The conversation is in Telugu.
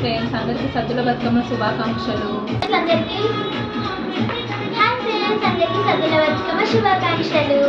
ఫ్రెండ్స్ అందరికీ సద్దుల బతుకమ్మ శుభాకాంక్షలు. అందరికీ హాయ్ ఫ్రెండ్స్ అందరికీ సద్దుల బతుకమ్మ శుభాకాంక్షలు.